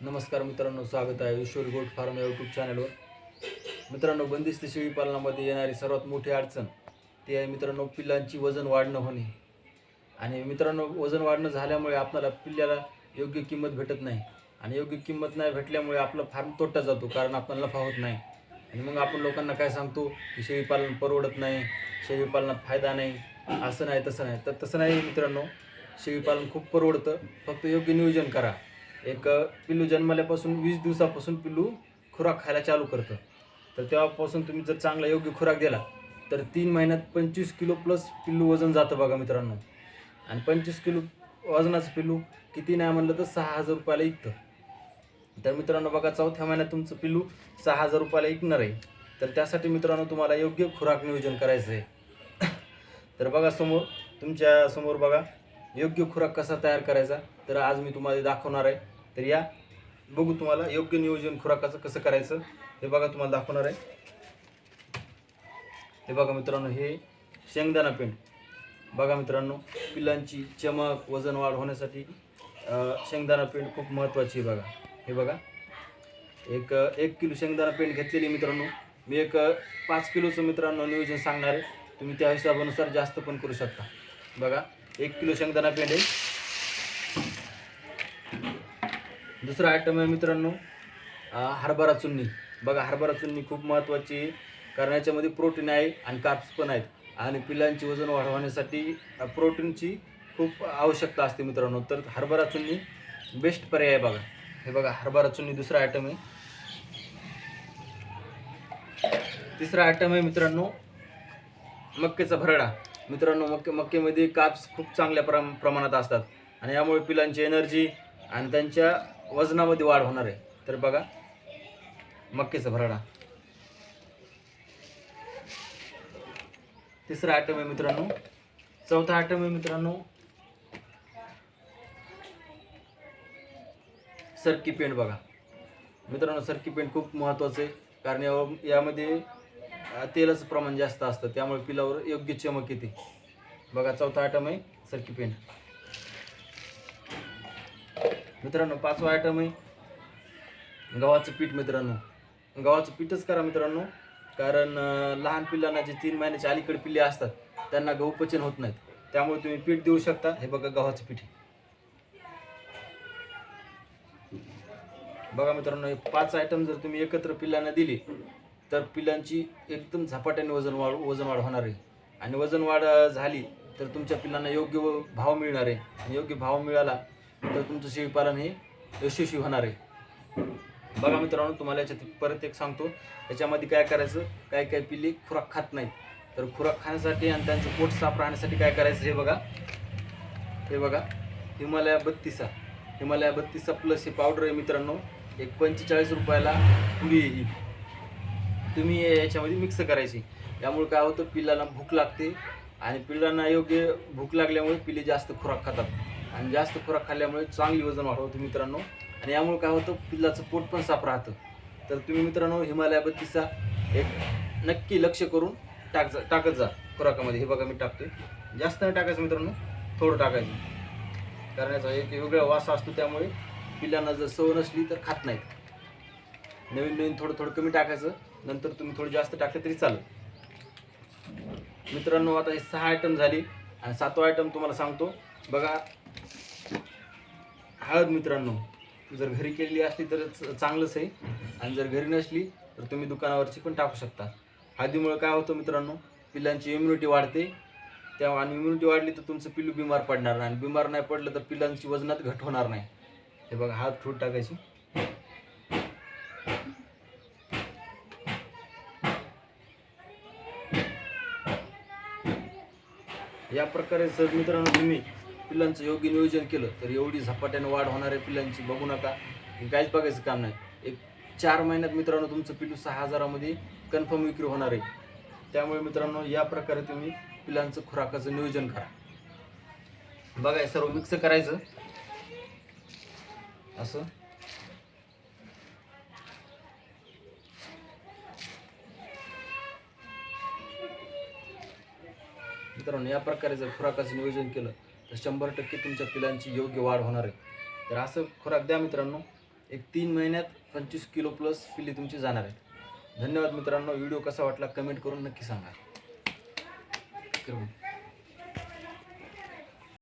नमस्कार मित्रांनो स्वागत आहे ईश्वर गोट फार्म या यूट्यूब चॅनलवर मित्रांनो बंदिस्त शेळीपालनामध्ये येणारी सर्वात मोठी अडचण ती आहे मित्रांनो पिल्लांची वजन वाढणं होणे. आणि मित्रांनो वजन वाढणं झाल्यामुळे आपल्याला पिल्ल्याला योग्य किंमत भेटत नाही. आणि योग्य किंमत नाही भेटल्यामुळे आपलं फार्म तोटा जातो कारण आपण नफा होत नाही. आणि मग आपण लोकांना काय सांगतो की शेळीपालन परवडत नाही शेळीपालनात फायदा नाही असं नाही तसं नाही. तर तसं नाही मित्रांनो शेळीपालन खूप परवडतं. फक्त योग्य नियोजन करा. एक पिल्लू जन्मल्यापासून वीस दिवसापासून पिल्लू खुराक खायला चालू करतं. तर तेव्हापासून तुम्ही जर चांगला योग्य खुराक दिला तर तीन महिन्यात पंचवीस किलो प्लस पिल्लू वजन जातं बघा मित्रांनो. आणि पंचवीस किलो वजनाचं पिल्लू किती नाही म्हणलं तर सहा हजार रुपयाला विकतं. तर मित्रांनो बघा चौथ्या महिन्यात तुमचं पिल्लू सहा हजार रुपयाला विकणार आहे. तर त्यासाठी मित्रांनो तुम्हाला योग्य खुराक नियोजन करायचं आहे. तर बघा समोर तुमच्यासमोर बघा योग्य खुराक कसा तयार करायचा तर आज मी तुम्हाला दाखवणार आहे. तर या. बघू तुम्हाला योग्य नियोजन खुराकाचं कसं करायचं हे बघा तुम्हाला दाखवणार आहे. हे बघा मित्रांनो हे शेंगदाणा पेंड. बघा मित्रांनो पिलांची चमक वजन वाढ होण्यासाठी शेंगदाणा पेंड खूप महत्त्वाची आहे बघा. हे बघा. एक एक किलो शेंगदाणा पेंड घेतलेली मित्रांनो. मी एक पाच किलोचं मित्रांनो नियोजन सांगणार आहे. तुम्ही त्या हिशोबानुसार जास्त पण करू शकता. बघा एक किलो शेंगदाणा पेंड आहे. दुसरा आयटम आहे मित्रांनो हरभरा चुन्नी. बघा हरभरा चुन्नी खूप महत्त्वाची आहे. कारण याच्यामध्ये प्रोटीन आहे आणि कार्ब्स पण आहेत. आणि पिलांची वजन वाढवण्यासाठी प्रोटीनची खूप आवश्यकता असते मित्रांनो. तर हरभरा चुन्नी बेस्ट पर्याय आहे बघा. हे बघा हरभरा चुन्नी दुसरा आयटम आहे. तिसरा आयटम आहे मित्रांनो मक्केचा भरडा. मित्रांनो मक्के मक्केमध्ये काप्स खूप चांगल्या प्रम प्रमाणात असतात. आणि यामुळे पिलांची एनर्जी आणि त्यांच्या वजनामध्ये वाढ होणार आहे. तर बघा मक्केचा भरडा. तिसरा आयटम आहे मित्रांनो. चौथा आयटम आहे मित्रांनो. सरकी पेंट बघा. मित्रांनो सरकी पेंट खूप महत्त्वाचं आहे. कारण या यामध्ये तेलाचं प्रमाण जास्त असतं. त्यामुळे पिलावर योग्य चमक येते. बघा चौथा आयटम आहे सरकी पेंट मित्रांनो पाचवा आयटम आहे. गव्हाचं पीठ मित्रांनो. गव्हाचं पीठच करा मित्रांनो कारण लहान पिल्लांना जे तीन महिन्याचे अलीकडे पिल्ले असतात त्यांना गहू पचन होत नाहीत. त्यामुळे तुम्ही पीठ देऊ शकता. हे बघा गव्हाचं पीठ बघा मित्रांनो हे पाच आयटम जर तुम्ही एकत्र पिल्लांना दिली तर पिल्लांची एकदम झपाट्याने वजन वाढ वजन वाढ होणार आहे. आणि वजन वाढ झाली तर तुमच्या पिल्लांना योग्य व- भाव मिळणार आहे. योग्य भाव मिळाला तर तुमचं शेळीपालन हे यशस्वी होणार आहे. बघा मित्रांनो तुम्हाला याच्यात परत एक सांगतो. याच्यामध्ये काय करायचं? काय काय पिल्ली खुराक खात नाही तर खुराक खाण्यासाठी आणि त्यांचं पोट साफ राहण्यासाठी काय करायचं हे बघा. हे बघा. हिमालया बत्तीसा. हिमालया बत्तीसा प्लस हे पावडर आहे मित्रांनो. एक पंचेचाळीस रुपयाला पुडी आहे ही. तुम्ही याच्यामध्ये मिक्स करायची. यामुळे काय होतं? पिल्लांना भूक लागते आणि पिल्लांना योग्य भूक लागल्यामुळे पिल्ले जास्त खुराक खातात. आणि जास्त खुराक खाल्ल्यामुळे चांगली वजन वाढवतो मित्रांनो. आणि यामुळे काय होतं पिल्लाचं पोट पण साफ राहतं. तर तुम्ही मित्रांनो हिमालया एक नक्की लक्ष करून टाक जा टाकत जा खुराकामध्ये. हे बघा मी टाकतोय. जास्त नाही टाकायचं मित्रांनो थोडं टाकायचं. कारण याचा एक वेगळा वास असतो त्यामुळे पिल्लांना जर सव नसली तर खात नाहीत. नवीन नवीन थोडं थोडं कमी टाकायचं. नंतर तुम्ही थोडं जास्त टाकलं तरी चालेल. मित्रांनो आता हे सहा आयटम झाली. आणि सातवा आयटम तुम्हाला सांगतो. बघा हळद मित्रांनो जर घरी केलेली असली तर चांगलंच आहे. आणि जर घरी नसली तर तुम्ही दुकानावरची पण टाकू शकता. हळदीमुळे काय होतं मित्रांनो पिल्लांची इम्युनिटी वाढते. त्या आणि इम्युनिटी वाढली तर तुमचं पिल्लू बिमार पडणार नाही. आणि बिमार नाही पडलं तर पिल्लांची वजनात घट होणार नाही. हे बघा हळद फ्रूट टाकायची. या प्रकारे जर मित्रांनो तुम्ही पिल्लांचं योग्य नियोजन केलं तर एवढी झपाट्याने वाढ होणार आहे पिल्लांची. बघू नका. हे काहीच बघायचं काम नाही. एक चार महिन्यात मित्रांनो तुमचं पिल्लू सहा हजारामध्ये कन्फर्म विक्री होणार आहे. त्यामुळे मित्रांनो या प्रकारे तुम्ही पिल्लांचं खुराकाचं नियोजन करा. बघा हे सर्व मिक्स करायचं. असं. मित्रांनो या प्रकारे जर खुराकाचं नियोजन केलं तर शंभर टक्के तुमच्या पिलांची योग्य वाढ होणार आहे. तर असं खुराक द्या मित्रांनो. एक तीन महिन्यात पंचवीस किलो प्लस पिल्ली तुमची जाणार आहेत. धन्यवाद मित्रांनो. व्हिडिओ कसा वाटला कमेंट करून नक्की सांगा. करू.